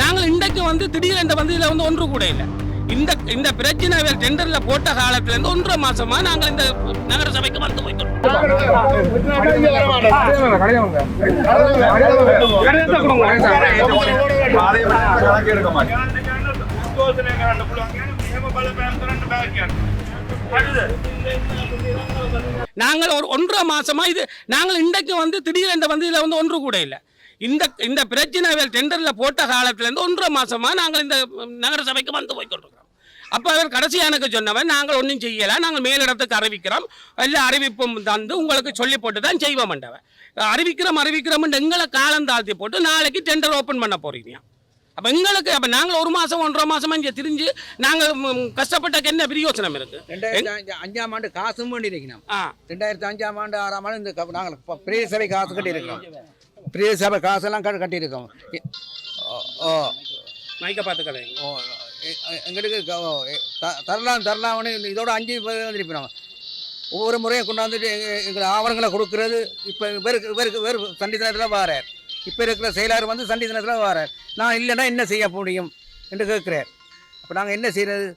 நாங்கள் இன்றைக்கு வந்து திடீர் இந்த வந்து இதில் வந்து ஒன்று கூட இல்லை. இந்த இந்த பிரச்சனை டெண்டர்ல போட்ட காலத்துல இருந்து ஒன்றரை மாசமா நாங்கள் இந்த நகர சபைக்கு வந்து போயிட்டோம் நாங்கள் ஒரு ஒன்றரை மாசமா இது நாங்கள் இன்றைக்கு வந்து திடீர் இந்த வந்து இதுல வந்து ஒன்று கூட இல்லை. இந்த இந்த பிரச்சனை டெண்டர்ல போட்ட காலத்துல இருந்து ஒன்றரை மாசமா நாங்கள் இந்த நகர சபைக்கு வந்து போய்க்கொண்டிருக்கிறோம் அப்ப அவர் கடைசி எனக்கு சொன்னவன் நாங்கள் ஒன்றும் செய்யல நாங்கள் மேலிடத்துக்கு அறிவிக்கிறோம். எல்லா அறிவிப்பும் தந்து உங்களுக்கு சொல்லி போட்டு தான் செய்வோம் அறிவிக்கிறோம் அறிவிக்கிறோம் எங்களை காலம் தாழ்த்தி போட்டு நாளைக்கு டெண்டர் ஓபன் பண்ண போறீங்க. அப்ப எங்களுக்கு அப்ப நாங்கள் ஒரு மாசம் ஒன்றரை மாசமா இங்க திரிஞ்சு நாங்க ம், கஷ்டப்பட்டக்கு என்ன பிரயோசனம் இருக்கு? ரெண்டாயிரத்தி அஞ்சு- அஞ்சாம் ஆண்டு காசும் வேண்டி இருக்கணும் ஆ. ரெண்டாயிரத்தி அஞ்சாம் ஆண்டு ஆறாம் ஆண்டு இந்த நாங்கள் சபை காசு கட்டியிருக்கோம் பெரிய சபை காசெல்லாம் கட்டி கட்டியிருக்கோம். ஓ, மைக்க பார்த்து கதை ஓ எங்களுக்கு தரலாம் தரலாம்னு இதோட அஞ்சு பேர் வந்திருப்போம் ஒவ்வொரு முறையும் கொண்டாந்துட்டு எங்க- எங்களை ஆவணங்களை கொடுக்கறது. இப்போ இவருக்கு இவருக்கு வேறு சண்டி தினத்தில் வாரார். இப்போ இருக்கிற செயலாளர் வந்து சண்டி தினத்தில் வாரார். நான் இல்லைன்னா என்ன செய்ய முடியும் என்று கேட்குறார். அப்போ நாங்கள் என்ன செய்யறது?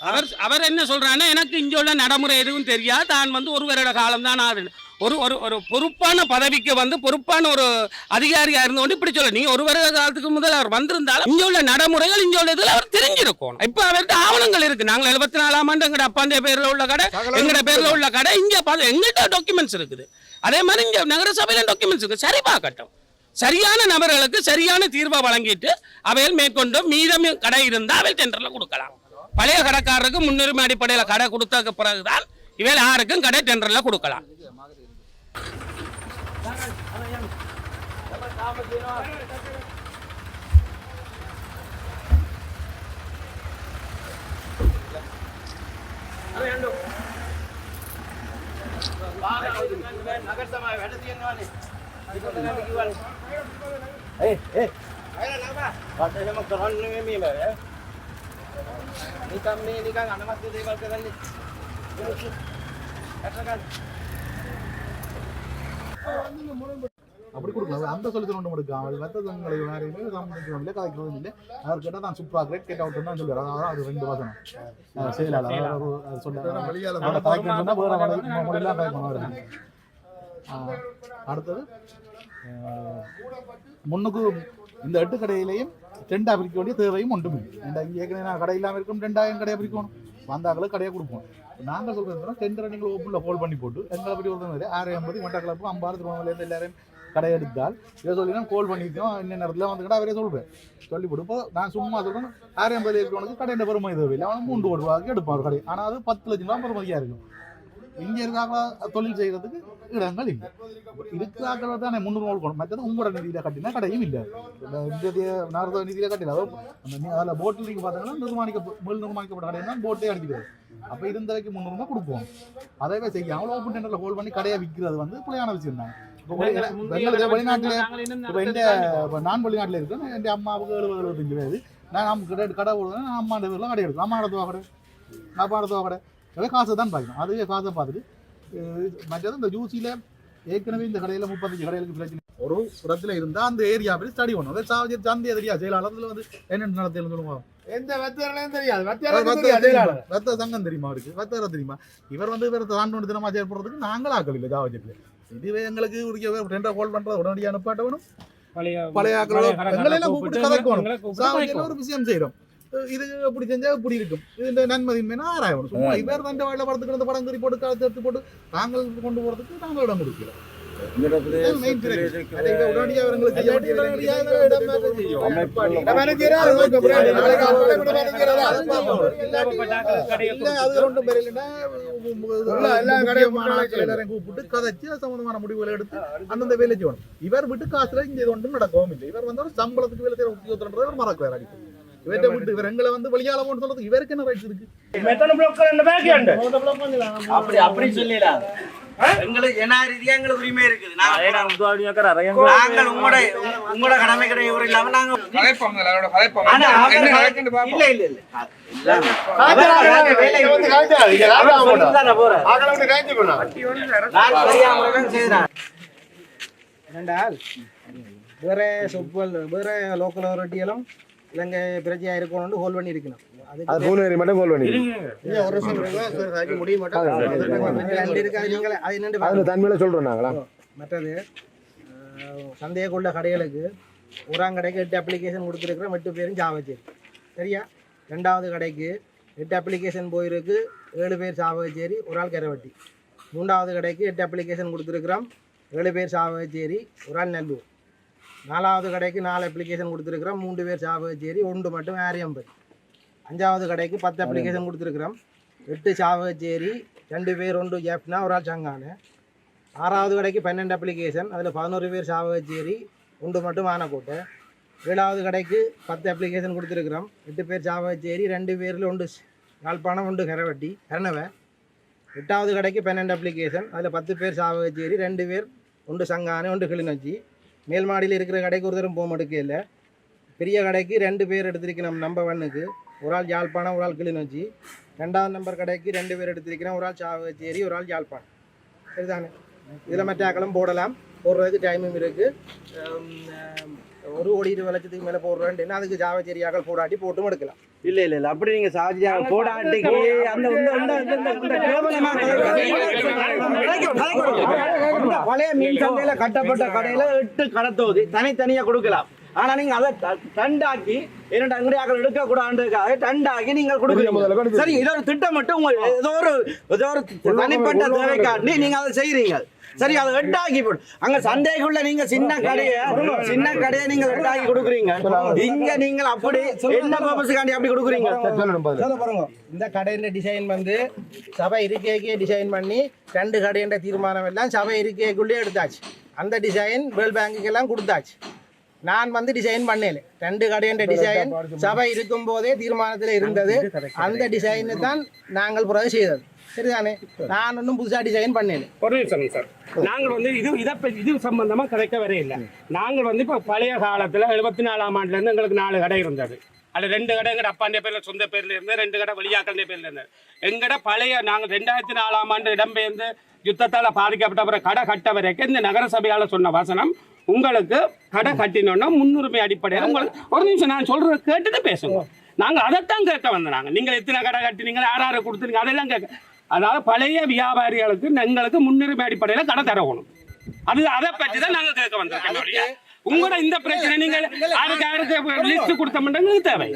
அவர் அவர் என்ன சொல்றாருன்னா எனக்கு இங்க உள்ள நடைமுறை எதுவும் தெரியாது. தான் வந்து ஒரு வருட காலம் தான் ஆகுது. ஒரு ஒரு ஒரு பொறுப்பான பதவிக்கு வந்து பொறுப்பான ஒரு அதிகாரியா இருந்தோண்டு இப்படி சொல்ல. நீங்க ஒரு வருட காலத்துக்கு முதல் அவர் வந்திருந்தாலும் இங்க உள்ள நடைமுறைகள் இங்க உள்ள இதுல அவர் தெரிஞ்சிருக்கணும். இப்ப அவர்கிட்ட ஆவணங்கள் இருக்கு. நாங்கள் எழுபத்தி நாலாம் ஆண்டு எங்கட அப்பாண்டிய பேர்ல உள்ள கடை எங்கட பேர்ல உள்ள கடை இங்க பா- எங்கள்கிட்ட டாக்குமெண்ட்ஸ் இருக்குது. அதே மாதிரி இங்க நகரசபையில டாக்குமெண்ட்ஸ் இருக்கு. சரி பார்க்கட்டும். சரியான நபர்களுக்கு சரியான தீர்வை வழங்கிட்டு அவையில் மேற்கொண்டு மீதம் கடை இருந்தால் அவை டெண்டர்ல கொடுக்கலாம். பழைய கடைக்காரருக்கு முன்னுரிமை அடிப்படையில் கடை கொடுத்ததுக்கு பிறகுதான் இவையில் யாருக்கும் கடை டெண்டர்ல கொடுக்கலாம். නගර තමයි වැඩ තියෙනවානේ. විකල්ප ගන්න කිව්වනේ. ඒ ඒ. අයලා නබා. වට එහෙම කරන්නේ මේ මේ. නිකම් මේ නිකන් අනවශ්‍ය දේවල් කරන්නේ. ඇට ගන්න. அப்படி கொடுக்கலாம் அந்த சொல்யூஷன் ஒன்று கொடுக்கலாம் அவள் வர்த்தகங்களை வேறையுமே சம்பந்தத்தில் கதைக்கிறதும் இல்லை. அவர் கேட்டால் தான் சூப்பராக கிரேட் கேட் அவுட் தான் சொல்லுவார். அதாவது அது ரெண்டு வசனம். செயலாளர். அவர் ஒரு- அது சொல்ல அவரை கதைக்கணும்னு சொன்னா வேற மொழி- மொழியெல்லாம். ஆஹ் அடுத்தது முன்னுக்கு இந்த எட்டு கடையிலையும் ரெண்டா பிரிக்க வேண்டிய தேவையும் ஒன்றும் இல்லை ஏற்கனவே நான் கடை இல்லாமல் இருக்கும் ரெண்டாயிரம் கடையை பிரிக்கணும். வந்தாக்களுக்கு கடையை கொடுப்போம். நாங்கள் சொல்றது டெண்டரை நீங்கள் ஓப்பனில் ஹோல்ட் பண்ணி போட்டு எங்களை பற்றி ஒரு ஆறு ஐம்பது மட்ட கிளப்பு ஐம்பது திருவண்ணாமலேருந்து எல்லாரையும் கடை எடுத்தால் இதை சொல்லி நான் கோல் பண்ணிக்கோம் இன்ன நேரத்தில் வந்து கடை அவரே சொல்கிறேன் சொல்லி போட்டு இப்போ நான் சும்மா சொல்கிறேன் ஆறு ஐம்பது இருக்கிறவனுக்கு கடையில் பெருமை தேவையில்லை. அவனுக்கு மூன்று கோடி ரூபாய்க்கு எடுப்பான் ஒரு கடை. ஆனால் அது பத்து லட்சம் ரூபா பெருமதியாக இருக்கும். இங்கே இருக்காங்க தொழில் செய்கிறதுக்கு இடங்கள் இல்லை. இருக்கிறாங்க தானே முன்னூறு கொடுக்கணும் மற்றது உங்களோட நிதியில் கட்டினா கடையும் இல்லை. இந்த நாரத நிதியில் கட்டில அதோ அந்த நீ- அதில் போட்டில் நீங்கள் பார்த்தீங்கன்னா நிர்மாணிக்க மேல் நிர்மாணிக்கப்பட்ட கடையை தான் போட்டே அடிக்கிறது அப்போ இருந்தவைக்கு முந்நூறுமா கொடுப்போம். அதவே செய்யாமல் ஓப்பன் டெண்டரில் ஹோல்ட் பண்ணி கடையை விற்கிறது வந்து பிள்ளையான விஷயம் தான் வெளிநாட்டில் இப்போ எந்த நான் வெளிநாட்டில் இருக்கேன். என் அம்மாவுக்கு எழுபது எழுபத்தஞ்சு வயது. நான் நம்ம கடை கடை போடுவேன் நான் அம்மா பேரில் கடை எடுக்கும் அம்மா நடத்துவா கடை அப்பா நடத்துவா கடை அதே காசை தான் பார்க்கணும் அதுவே காசை பார்த்துட்டு மற்றது இந்த ஜூசியில் ஏற்கனவே இந்த கடையில் முப்பத்தஞ்சு கடைகளுக்கு பிரச்சனை. ஒரு இடத்துல இருந்தால் அந்த ஏரியாவில் ஸ்டடி பண்ணும் அதே சாவஜி சந்தை எதிரியா செயலாளர் வந்து என்னென்ன நடத்தையில் சொல்லுவாங்க எந்த வத்தியர்களையும் தெரியாது. வர்த்தக சங்கம் தெரியுமா அவருக்கு? வர்த்தக தெரியுமா? இவர் வந்து இவர் தாண்டோடு தினமா செயல்படுறதுக்கு நாங்கள் ஆக்கள் இல்லை ஜாவஜெட்ல இதுவே எங்களுக்கு உரிய ரெண்டா ஹோல்ட் பண்றது உடனடியாக அனுப்பாட்ட வேணும் பழைய ஆக்களோட எங்களெல்லாம் கூப்பிட்டு கதைக்கணும். ஒரு விஷயம் செய்யறோம். இது இப்படி செஞ்சா இப்படி இருக்கும் இது நன்மதின்மை ஆராயணும் சும்மா இவர் தண்டை வாயில படத்துக்கு படம் கறி போட்டு காலத்து எடுத்து போட்டு நாங்கள் கொண்டு போறதுக்கு நாங்கள் இடம் கொடுக்கல கூப்பிட்டு கதைச்சு சம்பந்தமான முடிவுகளை எடுத்து அந்தந்த வேலை செய்யணும் இவர் விட்டு காசுல இங்க ஒன்றும் நடக்கவும் இல்லை இவர் வந்து ஒரு சம்பளத்துக்கு வேலை செய்யற உத்தியோகத்தன்றது இவர் மறக்கிறார் அடிக்கடி இவர்கிட்ட விட்டு இவர் எங்களை வந்து வெளியால போன்னு சொல்றது இவருக்கு என்ன ரைட்ஸ் இருக்கு? அப்படி அப்படி சொல்லலாம் எங்களுக்கு என்ன ரீதியா எங்களுக்கு உரிமை இருக்குது. நாங்க- நாங்கள் உங்களோட உங்களோட கடமை கிடையாது. இல்லாம நாங்க இல்ல இல்ல இல்ல. வேற சொப்பல் வேற லோக்கல் அத்தாரிட்டிகளும் இலங்கை பிரச்சனையா இருக்கணும்னு ஹோல் பண்ணி இருக்கணும் அது ஃபோன் மட்டும் கால் பண்ணி இன்னும் ஒரு வருஷம் முடிய மாட்டோம் அது தன்மையில சொல்றோம் நாங்களா மற்றது சந்தேகக்குள்ள கடைகளுக்கு ஒராம் கடைக்கு எட்டு அப்ளிகேஷன் கொடுத்துருக்குறோம். எட்டு பேரும் சாவச்சேரி சரியா? ரெண்டாவது கடைக்கு எட்டு அப்ளிகேஷன் போயிருக்கு. ஏழு பேர் சாவகச்சேரி ஒரு ஆள் கரவட்டி. மூன்றாவது கடைக்கு எட்டு அப்ளிகேஷன் கொடுத்துருக்குறோம். ஏழு பேர் சாவகச்சேரி ஒரு ஆள் நல்லூர் நாலாவது கடைக்கு நாலு அப்ளிகேஷன் கொடுத்துருக்குறோம். மூன்று பேர் சாவகச்சேரி ஒன்று மட்டும் ஆரியம்பதி அஞ்சாவது கடைக்கு பத்து அப்ளிகேஷன் கொடுத்துருக்குறோம். எட்டு சாவகச்சேரி ரெண்டு பேர் ஒன்று ஜாப்னா ஒரு ஆள் சங்கானு. ஆறாவது கடைக்கு பன்னெண்டு அப்ளிகேஷன் அதில் பதினோரு பேர் சாவகச்சேரி ஒன்று மட்டும் ஆனக்கோட்டை. ஏழாவது கடைக்கு பத்து அப்ளிகேஷன் கொடுத்துருக்குறோம். எட்டு பேர் சாவகச்சேரி ரெண்டு பேரில் ஒன்று யாழ்ப்பாணம் ஒன்று கரவட்டி கரணவை. எட்டாவது கடைக்கு பன்னெண்டு அப்ளிகேஷன் அதில் பத்து பேர் சாவகச்சேரி ரெண்டு பேர் ஒன்று சங்கானு ஒன்று கிளிநொச்சி. மேல் மாடியில் இருக்கிற கடைக்கு ஒருத்தரும் போக மாட்டேக்கே இல்லை. பெரிய கடைக்கு ரெண்டு பேர் எடுத்திருக்கணும் நம்பர் ஒன்னுக்கு ஒரு ஆள் யாழ்ப்பாணம் ஒரு ஆள் கிளிநொச்சி. ரெண்டாவது நம்பர் கடைக்கு ரெண்டு பேர் எடுத்திருக்கிறேன் ஒரு ஆள் சாவகச்சேரி ஒரு ஆள் யாழ்ப்பாணம். சரிதானே? இதில் மற்ற ஆக்களும் போடலாம். போடுறதுக்கு டைமும் இருக்குது ஒரு கோடி இருபது லட்சத்துக்கு மேலே போடுறேன் அதுக்கு சாவச்சேரி ஆக்கள் போடாட்டி போட்டும் எடுக்கலாம். இல்ல இல்ல இல்ல. அப்படி நீங்க சாதியா போடாட்டிக்கு அந்த பழைய மீன் சந்தையில கட்டப்பட்ட கடையில எட்டு கடை தொகுதி தனித்தனியா கொடுக்கலாம். ஆனா நீங்க அதை தண்டாக்கி இரண்டு அங்கடியாக்கள் எடுக்க கூடாதுக்காக தண்டாக்கி நீங்கள் கொடுக்குறீங்க. சரி இதோ ஒரு திட்டம் மட்டும் உங்க ஏதோ ஒரு ஏதோ ஒரு தனிப்பட்ட தேவைக்காண்டி நீங்க அதை செய்யறீங்க சரி அதை எட்டாக்கி போடு. அங்க சந்தைக்குள்ள நீங்க சின்ன கடையை சின்ன கடையை நீங்க எட்டாக்கி கொடுக்குறீங்க. இங்க நீங்கள் அப்படி என்ன பர்பஸுக்காண்டி அப்படி கொடுக்குறீங்க? பாருங்க. இந்த கடையின் டிசைன் வந்து சபை இருக்கைக்கே டிசைன் பண்ணி ரெண்டு கடையின் தீர்மானம் எல்லாம் சபை இருக்கைக்குள்ளே எடுத்தாச்சு. அந்த டிசைன் வேர்ல்ட் பேங்குக்கு எல்லாம் கொடுத்தாச்சு. நான் வந்து டிசைன் பண்ணல ரெண்டு கடையின் டிசைன் சபை இருக்கும் போதே தீர்மானத்தில் இருந்தது. அந்த டிசைன் தான் நாங்கள் பிறகு செய்தது. சரிதானே? நான் ஒன்றும் புதுசாக டிசைன் பண்ணல ஒரு நிமிஷம் சார் நாங்கள் வந்து இது இதை இது சம்பந்தமா கதைக்க வர இல்லை. நாங்கள் வந்து இப்போ பழைய காலத்துல எழுபத்தி நாலாம் ஆண்டுல இருந்து எங்களுக்கு நாலு கடை இருந்தது. அது ரெண்டு கடை எங்கட அப்பாண்ட பேர்ல சொந்த பேர்ல இருந்து ரெண்டு கடை வெளியாக்கள் பேர்ல இருந்தது எங்கட பழைய நாங்கள் ரெண்டாயிரத்தி நாலாம் ஆண்டு இடம்பெயர்ந்து யுத்தத்தால பாதிக்கப்பட்ட அப்புறம் கடை கட்ட வரைக்கும் இந்த நகர சபையால சொன்ன வசனம் உங்களுக்கு கடை கட்டினோன்னா முன்னுரிமை அடிப்படையில் உங்களுக்கு ஒரு நிமிஷம் நான் சொல்றத கேட்டுட்டு பேசுங்க. நாங்க அதைத்தான் கேட்க வந்தோம் நாங்க நீங்க எத்தனை கடை கட்டினீங்க யார் யாரை கொடுத்துருங்க அதெல்லாம் கேட்க. அதாவது பழைய வியாபாரிகளுக்கு எங்களுக்கு முன்னுரிமை அடிப்படையில் கடை தரணும். அது அதை பற்றி தான் நாங்க கேட்க வந்திருக்கோம். உங்களோட இந்த பிரச்சனை நீங்க யாருக்கு யாருக்கு லிஸ்ட் கொடுத்த மாட்டேங்க தேவை.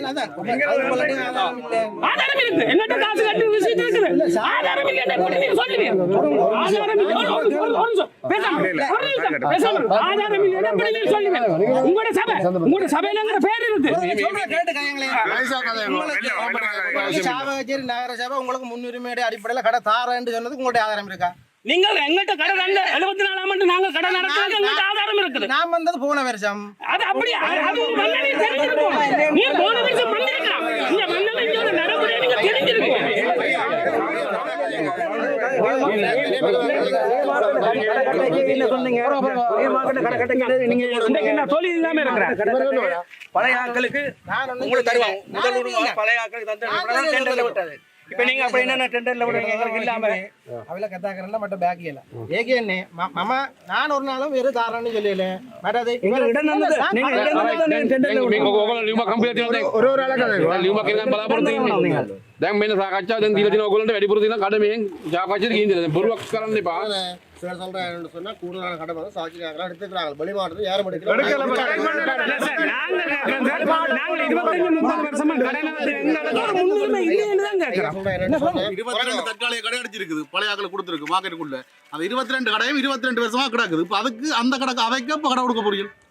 ஆதாரம் இருக்கு. என்னட்ட காசு கட்டி விஷயம் இருக்குது. ஆதாரம் இல்லை நீங்க சொல்லுவீங்க? ஆதாரம் இல்லை ஆதாரம் இல்லை எப்படி நீங்க சொல்லுவீங்க? உங்களோட சபை உங்களோட சபையிலங்கிற பேர் இருக்கு. சாவகச்சேரி நகர சபை உங்களுக்கு முன்னுரிமை அடிப்படையில் கடை தாரேன்னு சொன்னதுக்கு உங்கள்கிட்ட ஆதாரம் இருக்கா? நீங்கள் எங்கிட்ட கடை ரெண்டு எழுபத்தி நாலாம் ஆண்டு நாங்க கடை நடத்துறது எங்கிட்ட ஆதாரம் இருக்குது. நான் வந்தது போன வருஷம். அது அப்படி அது ஒரு மன்னனே தெரிஞ்சிருக்கும். நீ போன வருஷம் வந்திருக்கலாம் இந்த மன்னனோட நடைமுறை நீங்க தெரிஞ்சிருக்கும். நீங்க பழைய ஒண்ணும் உங்களுக்கு தருவாங்க. முதல். பழைய ஆட்களுக்கு தந்து இப்ப நீங்க அப்படி என்னென்ன டெண்டர்ல விடுறீங்க எங்களுக்கு இல்லாம அவள கத்தாக்கறல மட்ட பேக் இல்ல ஏகே என்ன மாமா நான் ஒரு நாளும் வெறும் தாரன்னு சொல்லல எங்களுக்கு இடம் தந்தது நீங்க இடம் தந்தது நீங்க டெண்டர்ல. ஒரு ஒரு ஆளா கதை දැන් මෙන්න සාකච්ඡාව දැන් දීලා තියෙන ඔයගොල්ලන්ට වැඩිපුර තියෙන කඩමෙන් සාකච්ඡාවට ගිහින් දෙන්න. බොරුවක් කරන්න එපා. சிலர் சொல்றாங்க சொன்னா கூடுதலான கடமை வந்து சாட்சியாக எடுத்துக்கிறாங்க வெளி மாவட்டத்தில் யாரும் இல்ல சார், நாங்க கேட்கிறோம் சார், நாங்க இருபத்தஞ்சு முப்பது வருஷமா கடை நடத்தி எங்களுக்கு ஒரு முன்னுரிமை இல்லைன்னு தான் கேட்கிறோம் இருபத்தி ரெண்டு தற்காலிக கடை அடிச்சிருக்குது பழைய ஆக்களை கொடுத்துருக்கு மார்க்கெட்டுக்குள்ள அந்த இருபத்தி ரெண்டு கடையும் இருபத்தி ரெண்டு வருஷமா கிடக்குது இப்போ அதுக்கு அந்த கடைக்கு அவைக்கு இப்போ கடை கொடுக்க போறீங்க அது அது ஆனா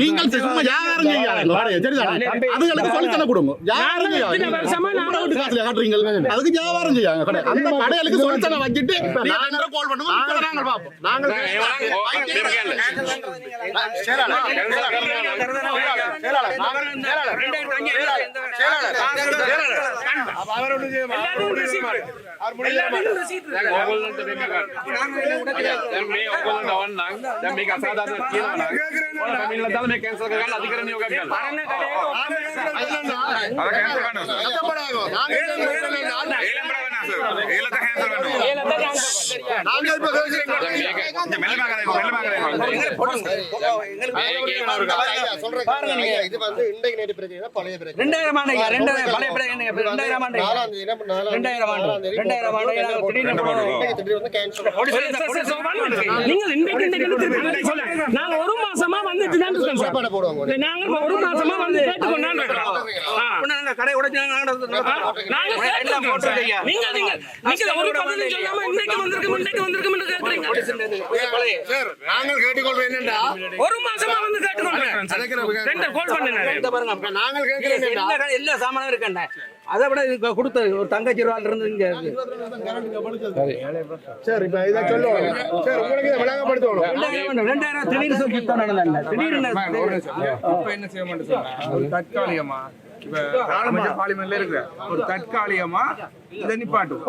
நீங்கள் சும்மா வாடகை, சரிதானே? அதுகளுக்கு சொல்லித்தன கொடுங்க காசுல காட்டுறீங்க. அதுக்கு வியாபாரம் செய்யாங்க. அந்த கடைகளுக்கு சொல்லித்தன வச்சுட்டு நீங்க ரெண்டரை call பண்ணுங்க, மிச்சத்தை நாங்கள் பார்ப்போம். நாங்கள் அவரோட మీళ్ళ మేము క్యాన్సల్ కాగాలి అధికారం ரெண்டாயிரம் ஆண்டு ரெண்டாயிரம் பழைய ரெண்டாயிரம் ஆண்டு ரெண்டாயிரம் ஆண்டு ரெண்டாயிரம் ஆண்டு நீங்கள் நாங்கள் ஒரு தான் இருக்கோம் சார் சாப்பாடு போடுவாங்க நாங்க ஒரு மாசமா வந்து கேட்டுக்கொண்டான் இருக்கிறோம் ஆ. அப்ப நாங்க கடை உடைச்சு நாங்க நாங்க எல்லாம் கேட்டுக்கொண்டோம் போட்டிருக்கோம் ஐயா. சார். நீங்க நீங்க நீங்க ஒரு பதிலும் சொல்லாம இன்னைக்கு வந்திருக்கும் இன்னைக்கு வந்திருக்கும் என்று கேக்குறீங்க சார் நாங்கள் கேட்டுக்கொள்றோம் ஒரு மாசமா வந்து. ரெண்டு கால் பாருங்க நாங்கள் கேட்கிறோம் என்னண்டா எல்லா சாமானும் இருக்கேன்டா அதை விட இது கொடுத்த ஒரு தங்கச்சி ரூபாயில இருந்து இங்க இருக்கு. சரி. இப்ப இதை சொல்லுவோம் சரி உங்களுக்கு இதை விளங்கப்படுத்தணும். ரெண்டாயிரம் ரெண்டாயிரம் திடீர்னு நடந்தது திடீர்னு இப்ப என்ன செய்ய மாட்டேன் தற்காலிகமா? பார்லிமெண்ட்ல இருக்கிற ஒரு தற்காலிகமா இதை நிப்பாட்டும்